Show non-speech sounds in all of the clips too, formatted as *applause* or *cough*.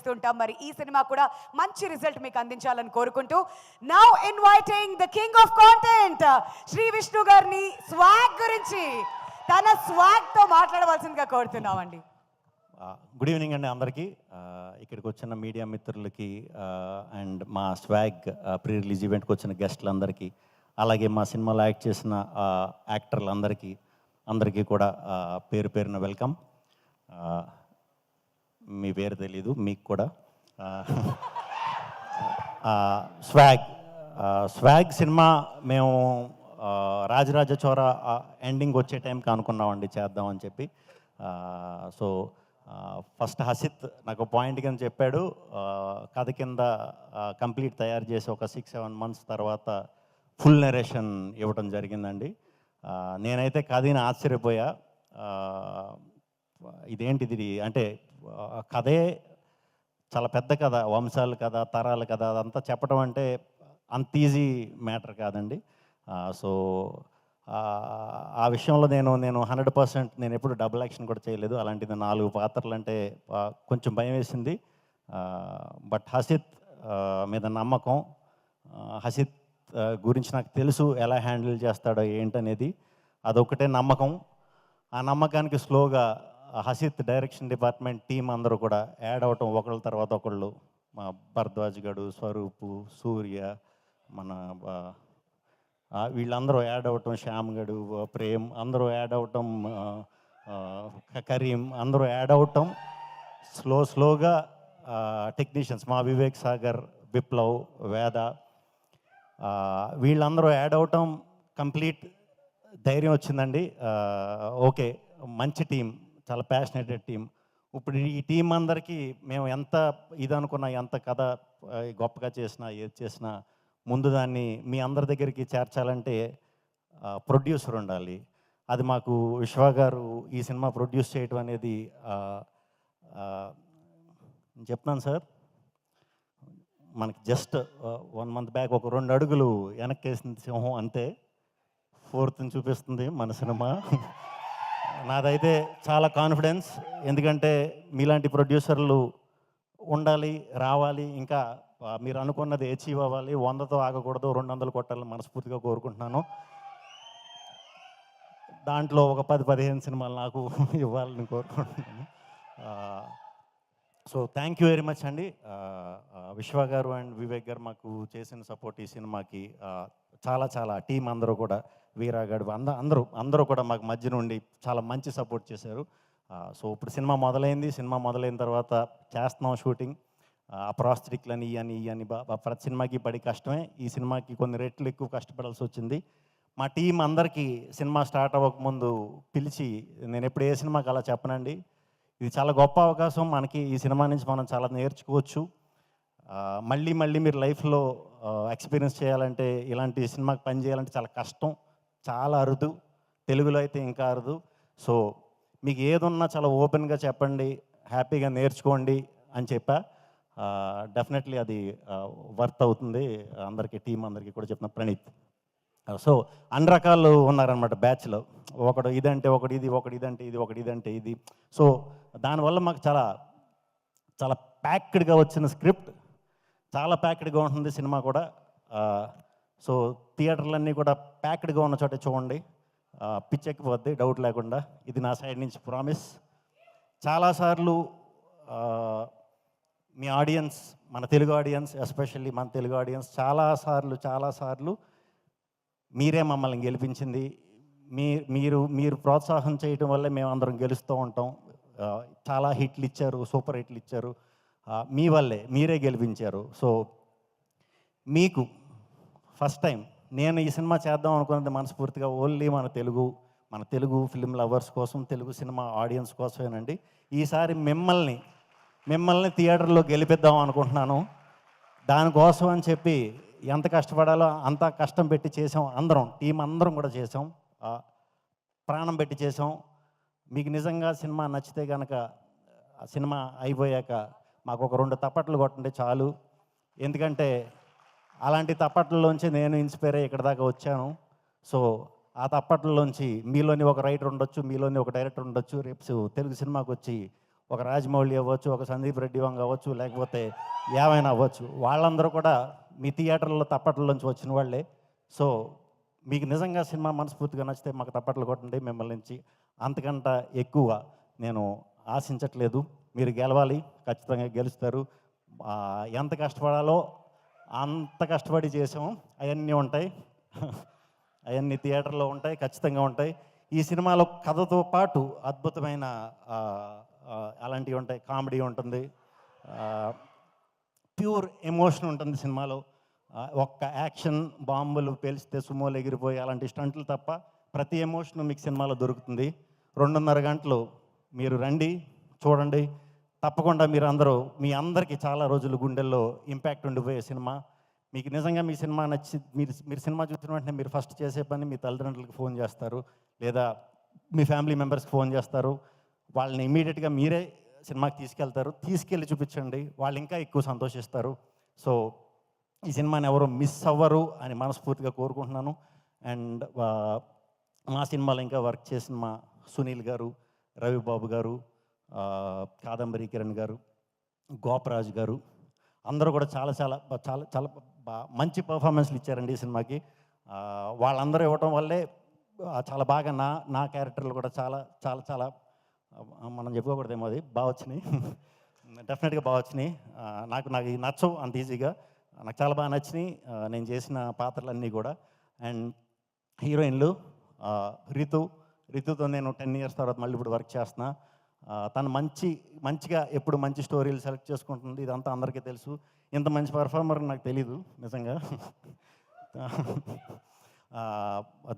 చేస్తుంటాం. మరి ఈ సినిమా కూడా మంచి రిజల్ట్ మీకు అందించాలని కోరుకుంటూ now inviting the king of content Shri Vishnu గారిని స్వాగ్ గురించి తన స్వాగ్తో మాట్లాడవలసిందిగా కోరుతున్నామండి. గుడ్ ఈవినింగ్ అండి అందరికీ. ఇక్కడికి వచ్చిన మీడియా మిత్రులకి అండ్ మా స్వాగ్ ప్రీ రిలీజ్ ఈవెంట్కి వచ్చిన గెస్ట్లందరికీ అలాగే మా సినిమాలో యాక్ట్ చేసిన యాక్టర్లందరికీ అందరికీ కూడా పేరు పేరున వెల్కమ్ మీ పేరు తెలీదు మీకు కూడా. స్వాగ్. స్వాగ్ సినిమా మేము రాజరాజ చోర ఎండింగ్ వచ్చే టైంకి అనుకున్నామండి చేద్దామని చెప్పి. సో ఫస్ట్ హసిత్ నాకు పాయింట్ కింద చెప్పాడు. కథ కింద కంప్లీట్ తయారు చేసి ఒక సిక్స్ సెవెన్ మంత్స్ తర్వాత ఫుల్ నెరేషన్ ఇవ్వడం జరిగిందండి. నేనైతే కథని ఆశ్చర్యపోయా. ఇదేంటిది అంటే కథే చాలా పెద్ద కథ వంశాలు కథ తరాల కథ అదంతా చెప్పడం అంటే అంత ఈజీ మ్యాటర్ కాదండి. సో ఆ, విషయంలో నేను నేను హండ్రెడ్ పర్సెంట్ నేను ఎప్పుడు డబుల్ యాక్షన్ కూడా చేయలేదు. అలాంటిది నాలుగు పాత్రలు అంటే కొంచెం భయం వేసింది. బట్ హసిత్ మీద నమ్మకం హసిత్ గురించి నాకు తెలుసు ఎలా హ్యాండిల్ చేస్తాడో ఏంటనేది. అదొకటే నమ్మకం. ఆ నమ్మకానికి స్లోగా హసిత్ డైరెక్షన్ డిపార్ట్మెంట్ టీం అందరూ కూడా యాడ్ అవటం ఒకళ్ళ తర్వాత ఒకళ్ళు. మా భరద్వాజ్ గడు స్వరూపు సూర్య మన వీళ్ళందరూ యాడ్ అవటం శ్యామ్ గడు ప్రేమ్ అందరూ యాడ్ అవటం కరీం అందరూ యాడ్ అవటం. స్లో స్లోగా టెక్నీషియన్స్ మా వివేక్ సాగర్ విప్లవ్ వేద వీళ్ళందరూ యాడ్ అవటం కంప్లీట్ ధైర్యం వచ్చిందండి. ఓకే మంచి టీం. చాలా ప్యాషనేటెడ్ టీం ఇప్పుడు ఈ టీం అందరికీ మేము ఎంత ఇది అనుకున్నా ఎంత కథ గొప్పగా చేసినా ఏది చేసినా ముందు దాన్ని మీ అందరి దగ్గరికి చేర్చాలంటే ప్రొడ్యూసర్ ఉండాలి. అది మాకు విశ్వ గారు ఈ సినిమా ప్రొడ్యూస్ చేయడం అనేది చెప్తున్నాను సార్. మనకి జస్ట్ వన్ మంత్ బ్యాక్ ఒక రెండు అడుగులు వెనక్కి వేసింది సింహం అంతే. ఫోర్త్ని చూపిస్తుంది మన సినిమా. నాదైతే చాలా కాన్ఫిడెన్స్ ఎందుకంటే మీలాంటి ప్రొడ్యూసర్లు ఉండాలి రావాలి ఇంకా మీరు అనుకున్నది అచీవ్ అవ్వాలి. వందతో ఆగకూడదు రెండు వందలు కొట్టాలని మనస్ఫూర్తిగా కోరుకుంటున్నాను. దాంట్లో ఒక పది పదిహేను సినిమాలు నాకు *laughs* ఇవ్వాలని కోరుకుంటున్నాను. So thank you very much అండి. విశ్వ గారు అండ్ వివేక్ గారు మాకు చేసిన సపోర్ట్ ఈ సినిమాకి. చాలా చాలా టీం అందరూ కూడా వీరాగాడు అంద అందరూ అందరూ కూడా మాకు మధ్య నుండి చాలా మంచి సపోర్ట్ చేశారు. సో ఇప్పుడు సినిమా మొదలైంది. సినిమా మొదలైన తర్వాత చేస్తున్నాం షూటింగ్. ఆ ప్రాస్థెటిక్లని ఇవి అని అని ప్రతి సినిమాకి పడి కష్టమే. ఈ సినిమాకి కొన్ని రెట్లు ఎక్కువ కష్టపడాల్సి వచ్చింది. మా టీం అందరికీ సినిమా స్టార్ట్ అవ్వకముందు పిలిచి నేను ఎప్పుడు ఏ సినిమాకి అలా చెప్పనండి? ఇది చాలా గొప్ప అవకాశం. మనకి ఈ సినిమా నుంచి మనం చాలా నేర్చుకోవచ్చు. మళ్ళీ మళ్ళీ మీరు లైఫ్లో ఎక్స్పీరియన్స్ చేయాలంటే ఇలాంటి సినిమాకి పని చేయాలంటే చాలా కష్టం. చాలా అరుదు. తెలుగులో అయితే ఇంకా అరుదు. సో మీకు ఏదున్నా చాలా ఓపెన్గా చెప్పండి హ్యాపీగా నేర్చుకోండి అని చెప్పా. డెఫినెట్లీ అది వర్త్ అవుతుంది. అందరికీ టీం అందరికీ కూడా చెప్తున్నా ప్రణీత్. సో అన్ని రకాలు ఉన్నారనమాట బ్యాచ్లో. ఒకడు ఇదంటే ఒకటి ఇది ఒకటి ఇదంటే ఇది ఒకటి ఇదంటే ఇది. సో దానివల్ల మాకు చాలా చాలా ప్యాక్డ్గా వచ్చిన స్క్రిప్ట్. చాలా ప్యాక్డ్గా ఉంటుంది సినిమా కూడా. సో థియేటర్లన్నీ కూడా ప్యాక్డ్గా ఉన్న చోట చూడండి. పిచ్చెక్కిపోద్ది డౌట్ లేకుండా. ఇది నా సైడ్ నుంచి ప్రామిస్. చాలాసార్లు మీ ఆడియన్స్ మన తెలుగు ఆడియన్స్ ఎస్పెషల్లీ మన తెలుగు ఆడియన్స్ చాలాసార్లు చాలాసార్లు మీరే మమ్మల్ని గెలిపించింది. మీ మీరు మీరు ప్రోత్సాహం చేయడం వల్లే మేము అందరం గెలుస్తూ ఉంటాం. చాలా హిట్లు ఇచ్చారు సూపర్ హిట్లు ఇచ్చారు. మీ వల్లే మీరే గెలిపించారు. సో మీకు ఫస్ట్ టైం నేను ఈ సినిమా చేద్దాం అనుకున్నది మనస్ఫూర్తిగా ఓన్లీ మన తెలుగు మన తెలుగు ఫిల్మ్ లవర్స్ కోసం తెలుగు సినిమా ఆడియన్స్ కోసమేనండి. ఈసారి మిమ్మల్ని మిమ్మల్ని థియేటర్లో గెలిపిద్దాం అనుకుంటున్నాను. దానికోసం అని చెప్పి ఎంత కష్టపడాలో అంత కష్టం పెట్టి చేసాం అందరం టీం అందరం కూడా చేసాం. ప్రాణం పెట్టి చేసాం. మీకు నిజంగా సినిమా నచ్చితే కనుక సినిమా అయిపోయాక మాకు ఒక రెండు తప్పట్లు కొట్టండి చాలు. ఎందుకంటే అలాంటి తప్పట్లలోంచి నేను ఇన్స్పైర్ అయ్యి ఇక్కడ దాకా వచ్చాను. సో ఆ తప్పట్లలోంచి మీలోని ఒక రైటర్ ఉండొచ్చు మీలోని ఒక డైరెక్టర్ ఉండొచ్చు. రేపు తెలుగు సినిమాకి వచ్చి ఒక రాజమౌళి అవ్వచ్చు ఒక సందీప్ రెడ్డి వంగ అవ్వచ్చు లేకపోతే ఏమైనా అవ్వచ్చు. వాళ్ళందరూ కూడా మీ థియేటర్లో తప్పట్లోంచి వచ్చిన వాళ్ళే. సో మీకు నిజంగా సినిమా మనస్ఫూర్తిగా నచ్చితే మాకు తప్పట్లు కొట్టండి మిమ్మల్ని నుంచి. అంతకంట ఎక్కువ నేను ఆశించట్లేదు. మీరు గెలవాలి ఖచ్చితంగా గెలుస్తారు. ఎంత కష్టపడాలో అంత కష్టపడి చేసాం. అవన్నీ ఉంటాయి. అవన్నీ థియేటర్లో ఉంటాయి. ఖచ్చితంగా ఉంటాయి. ఈ సినిమాలో కథతో పాటు అద్భుతమైన అలాంటివి ఉంటాయి. కామెడీ ఉంటుంది. ప్యూర్ ఎమోషన్ ఉంటుంది సినిమాలో. ఒక్క యాక్షన్ బాంబులు పేలిస్తే సుమోలు ఎగిరిపోయి అలాంటి స్టంట్లు తప్ప ప్రతి ఎమోషన్ మీకు సినిమాలో దొరుకుతుంది. రెండున్నర గంటలు మీరు రండి చూడండి. తప్పకుండా మీరు అందరూ మీ అందరికీ చాలా రోజులు గుండెల్లో ఇంపాక్ట్ ఉండిపోయే సినిమా. మీకు నిజంగా మీ సినిమా నచ్చి మీరు మీరు సినిమా చూసిన వెంటనే మీరు ఫస్ట్ చేసే పని మీ తల్లిదండ్రులకు ఫోన్ చేస్తారు లేదా మీ ఫ్యామిలీ మెంబర్స్కి ఫోన్ చేస్తారు. వాళ్ళని ఇమీడియట్గా మీరే సినిమాకి తీసుకెళ్తారు. తీసుకెళ్ళి చూపించండి వాళ్ళు ఇంకా ఎక్కువ సంతోషిస్తారు. సో ఈ సినిమాని ఎవరు మిస్ అవ్వరు అని మనస్ఫూర్తిగా కోరుకుంటున్నాను. అండ్ మా సినిమాలో ఇంకా వర్క్ చేసిన మా సునీల్ గారు రవిబాబు గారు కాదంబరి కిరణ్ గారు గోపరాజు గారు అందరూ కూడా చాలా చాలా చాలా చాలా బాగా మంచి పర్ఫార్మెన్స్లు ఇచ్చారండి ఈ సినిమాకి. వాళ్ళందరూ ఇవ్వటం వల్లే చాలా బాగా నా నా క్యారెక్టర్లు కూడా చాలా చాలా చాలా మనం చెప్పుకోకూడదేమో అది బాగా వచ్చినాయి. *laughs* డెఫినెట్గా బాగా వచ్చినాయి. నాకు నాకు నచ్చవు అంత ఈజీగా నాకు చాలా బాగా నచ్చినాయి. నేను చేసిన పాత్రలన్నీ కూడా. అండ్ హీరోయిన్లు రితు రితుతో నేను టెన్ ఇయర్స్ తర్వాత మళ్ళీ ఇప్పుడు వర్క్ చేస్తున్నా. తను మంచి మంచిగా ఎప్పుడు మంచి స్టోరీలు సెలెక్ట్ చేసుకుంటుంది ఇదంతా అందరికీ తెలుసు. ఇంత మంచి పర్ఫార్మర్ నాకు తెలీదు నిజంగా.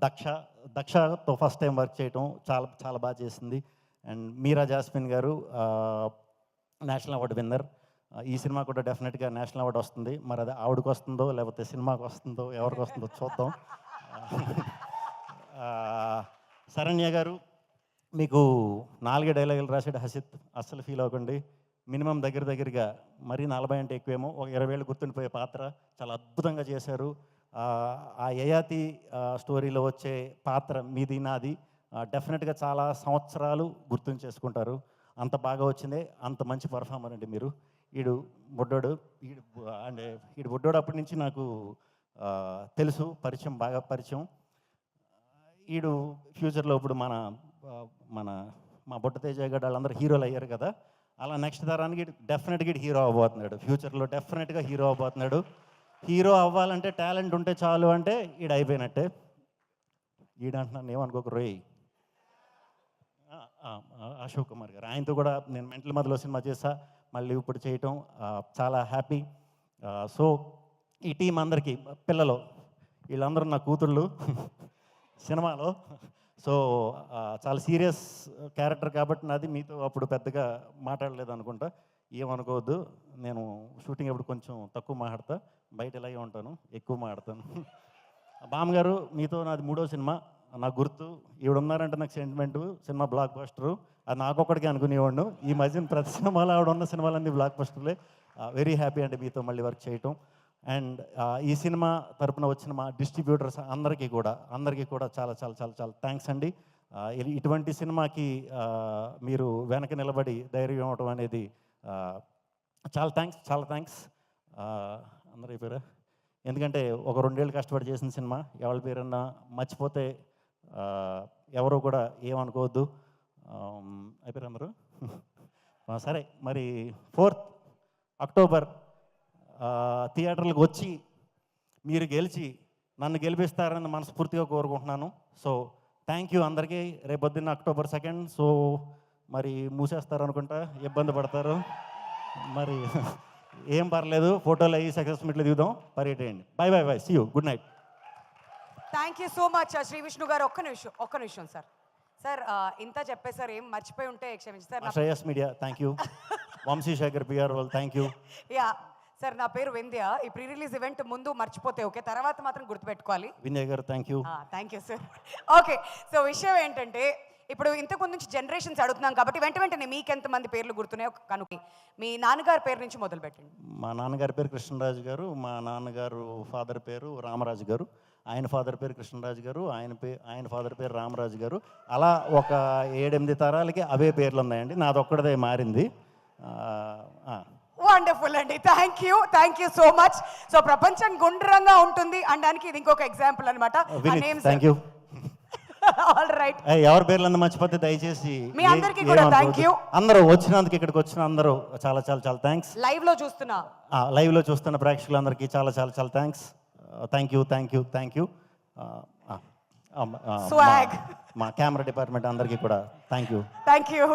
దక్ష దక్షతో ఫస్ట్ టైం వర్క్ చేయటం చాలా చాలా బాగా చేసింది. అండ్ మీరా జాస్మిన్ గారు నేషనల్ అవార్డు విన్నర్. ఈ సినిమా కూడా డెఫినెట్గా నేషనల్ అవార్డు వస్తుంది. మరి అది ఆవిడకి వస్తుందో లేకపోతే సినిమాకి వస్తుందో ఎవరికి వస్తుందో చూద్దాం. శరణ్య గారు మీకు నాలుగే డైలాగులు రాసాడు హసిత్ అస్సలు ఫీల్ అవ్వకండి. మినిమం దగ్గర దగ్గరగా మరీ నలభై అంటే ఎక్కువేమో ఒక ఇరవై ఏళ్ళు గుర్తుండిపోయే పాత్ర చాలా అద్భుతంగా చేశారు. ఆ, యయాతి స్టోరీలో వచ్చే పాత్ర మీది నాది డెఫినెట్గా చాలా సంవత్సరాలు గుర్తుంచేసుకుంటారు అంత బాగా వచ్చిందే అంత మంచి పర్ఫార్మర్ అండి మీరు. ఈడు బుడ్డోడు ఈడు అంటే ఈడు బుడ్డోడు అప్పటి నుంచి నాకు తెలుసు పరిచయం బాగా పరిచయం. ఈడు ఫ్యూచర్లో ఇప్పుడు మన మన మా బుట్ట తేజ గారు వాళ్ళందరూ హీరోలు అయ్యారు కదా. అలా నెక్స్ట్ తరానికి డెఫినెట్గా హీరో అవ్వబోతున్నాడు. ఫ్యూచర్లో డెఫినెట్గా హీరో అవ్వబోతున్నాడు. హీరో అవ్వాలంటే టాలెంట్ ఉంటే చాలు అంటే ఈడు అయిపోయినట్టే. ఈడంటున్నాను ఏమనుకోక రోయ్. అశోక్ కుమార్ గారు. ఆయనతో కూడా నేను మెంటల్ మధ్యలో సినిమా చేసా మళ్ళీ ఇప్పుడు చేయటం చాలా హ్యాపీ. సో ఈ టీం అందరికీ పిల్లలు వీళ్ళందరూ నా కూతుళ్ళు సినిమాలో సో చాలా సీరియస్ క్యారెక్టర్ కాబట్టి నాది. మీతో అప్పుడు పెద్దగా మాట్లాడలేదు అనుకుంటా ఏమనుకోవద్దు. నేను షూటింగ్ అప్పుడు కొంచెం తక్కువ మాట్లాడతా. బయట ఇలాగే ఉంటాను. ఎక్కువ మాట్లాడతాను. *laughs* బామ్మగారు మీతో నాది మూడో సినిమా. నాకు గుర్తు. ఈవిడున్నారంటే నాకు సెంటిమెంట్ సినిమా బ్లాక్ బస్టరు అది నాకొక్కడికి అనుకునేవాడు ఈ మధ్యన ప్రతి *laughs* సినిమాలో ఆవిడ ఉన్న సినిమాలన్నీ బ్లాక్ బస్టర్లే వెరీ హ్యాపీ అండి మీతో మళ్ళీ వర్క్ చేయటం. అండ్ ఈ సినిమా తరపున వచ్చిన మా డిస్ట్రిబ్యూటర్స్ అందరికీ కూడా అందరికీ కూడా చాలా చాలా చాలా చాలా థ్యాంక్స్ అండి. ఇటువంటి సినిమాకి మీరు వెనక నిలబడి ధైర్యం ఇవ్వటం అనేది చాలా థ్యాంక్స్ చాలా థ్యాంక్స్. అందరూ పేరు? ఎందుకంటే ఒక రెండేళ్ళు కష్టపడి చేసిన సినిమా ఎవరి పేరన్నా మర్చిపోతే ఎవరు కూడా ఏమనుకోవద్దు. అయిపోయారు అందరూ? *laughs* సరే మరి ఫోర్త్ అక్టోబర్ థియేటర్లకు వచ్చి మీరు గెలిచి నన్ను గెలిపిస్తారని మనస్ఫూర్తిగా కోరుకుంటున్నాను. సో థ్యాంక్ యూ అందరికీ. రేపొద్దున్న అక్టోబర్ సెకండ్ సో మరి మూసేస్తారు అనుకుంటా ఇబ్బంది పడతారు. మరి ఏం పర్లేదు ఫోటోలు అయ్యి సక్సెస్ మీట్లు దిగుదాం పర్యటేయండి. Bye bye bye see you good night thank you so much Shri Vishnu గారు. ఒక్క నిమిషం ఒక్క నిమిషం సార్ సార్ ఆ, ఇంత చెప్పేసారు ఏం మర్చిపోయి ఉంటే క్షమించి sir Shreyas media thank you *laughs* Vamsi Sekhar PR వాళ్ళు థ్యాంక్ యూ యా సార్ నా పేరు వెంద్య ఈ ప్రీ రిలీజ్ ఈవెంట్ ముందు మర్చిపోతే ఓకే? తర్వాత మాత్రం గుర్తుపెట్టుకోవాలి. వినయ్ గారు thank you thank you sir okay so విషయం ఏంటంటే ఇప్పుడు ఇంతకు నుంచి జనరేషన్స్ అడుగుతున్నాం కాబట్టి వెంట వెంటనే మీకు ఎంతమంది పేర్లు గుర్తున్నాయో కనుక మీ నాన్నగారి పేరు నుంచి మొదలు పెట్టండి. మా నాన్నగారి పేరు కృష్ణరాజు గారు మా నాన్నగారు ఫాదర్ పేరు రామరాజు గారు ఆయన ఫాదర్ పేరు కృష్ణరాజు గారు ఆయన పే ఆయన ఫాదర్ పేరు రామరాజు గారు. అలా ఒక ఏడెనిమిది తరాలకి అవే పేర్లు ఉన్నాయండి. నాది ఒక్కడదే మారింది. వండర్ఫుల్ అండి thank you thank you so much so ప్రపంచం గుండ్రంగా ఉంటుంది అనడానికి ఇది ఇంకొక ఎగ్జాంపుల్ అనమాట Vineeth thank you all right ఎవరి మర్చిపోతే దయచేసి మీ అందరికీ కూడా thank you. అందరూ వచ్చినందుకు ఇక్కడికి వచ్చిన అందరూ చాలా చాలా చాలా థ్యాంక్స్ లైవ్లో చూస్తున్నా. లైవ్లో చూస్తున్న ప్రేక్షకులందరికీ చాలా చాలా చాలా thanks thank you thank you thank you. మా కెమెరా డిపార్ట్మెంట్ అందరికీ కూడా థ్యాంక్ యూ థ్యాంక్ యూ